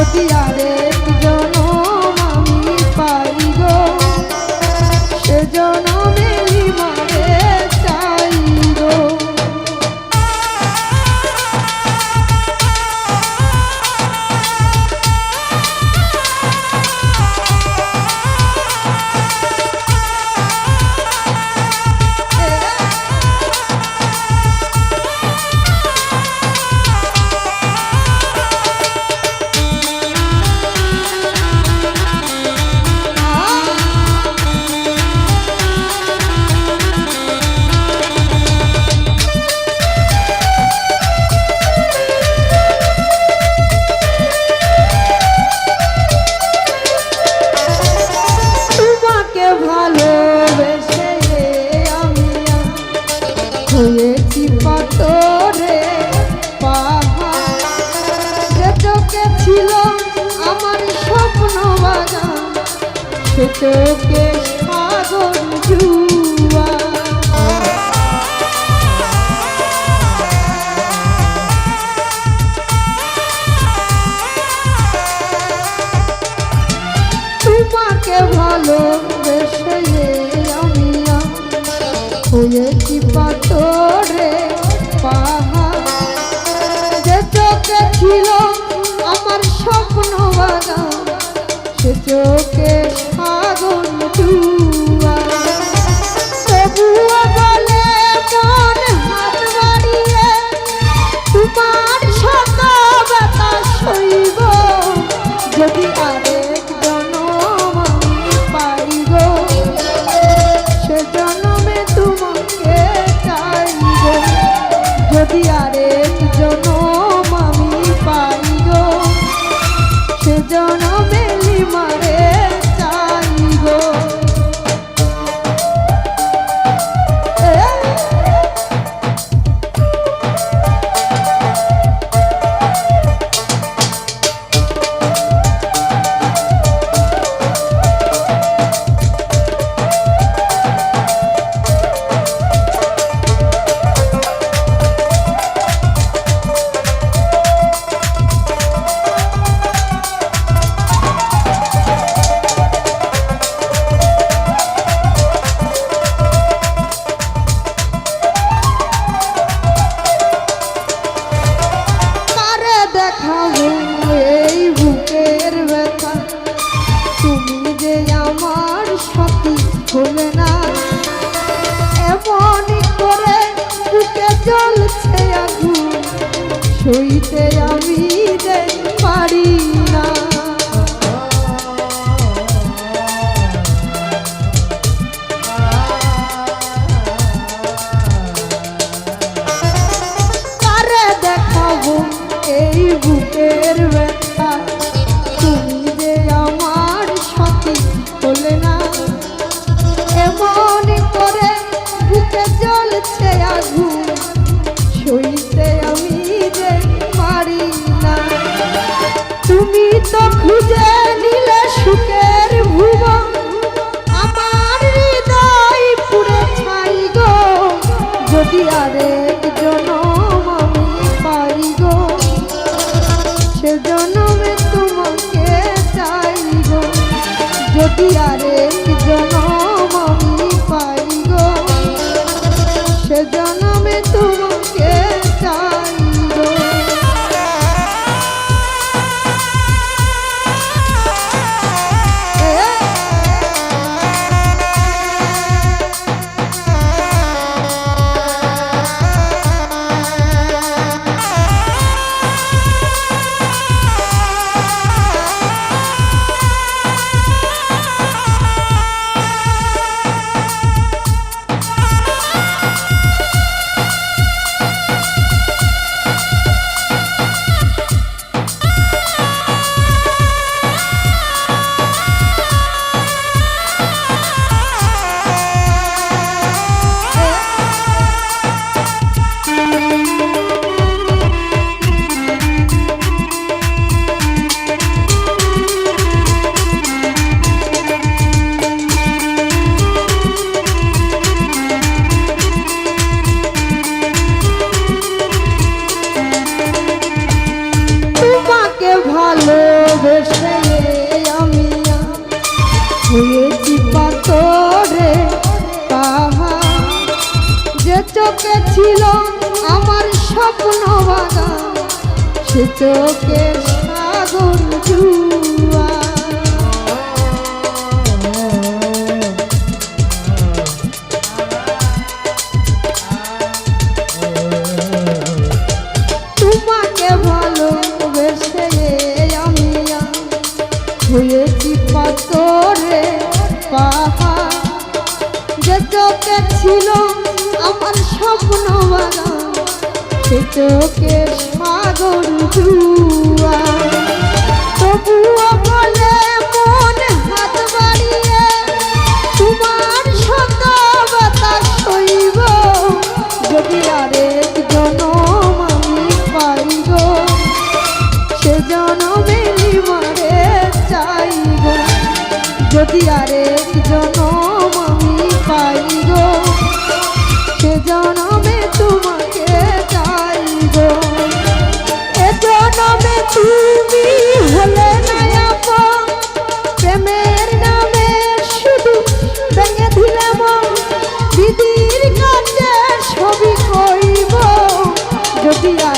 મોતિયા રે তোমাকে ভালোবেসে আমি হয়েছি যে চোখে ছিল আমার স্বপ্ন বাগান 이거 জ্বলছে আগুন সইতে আমি রটিয়ারে ছিল আমার স্বপ্ন বাগান সে চোখে সাগর আমি হয়েছি পাতরে পাহাড়। যে ছিল আমার স্বপ্ন বাগান সে চোখে সাগর জুয়া Sofía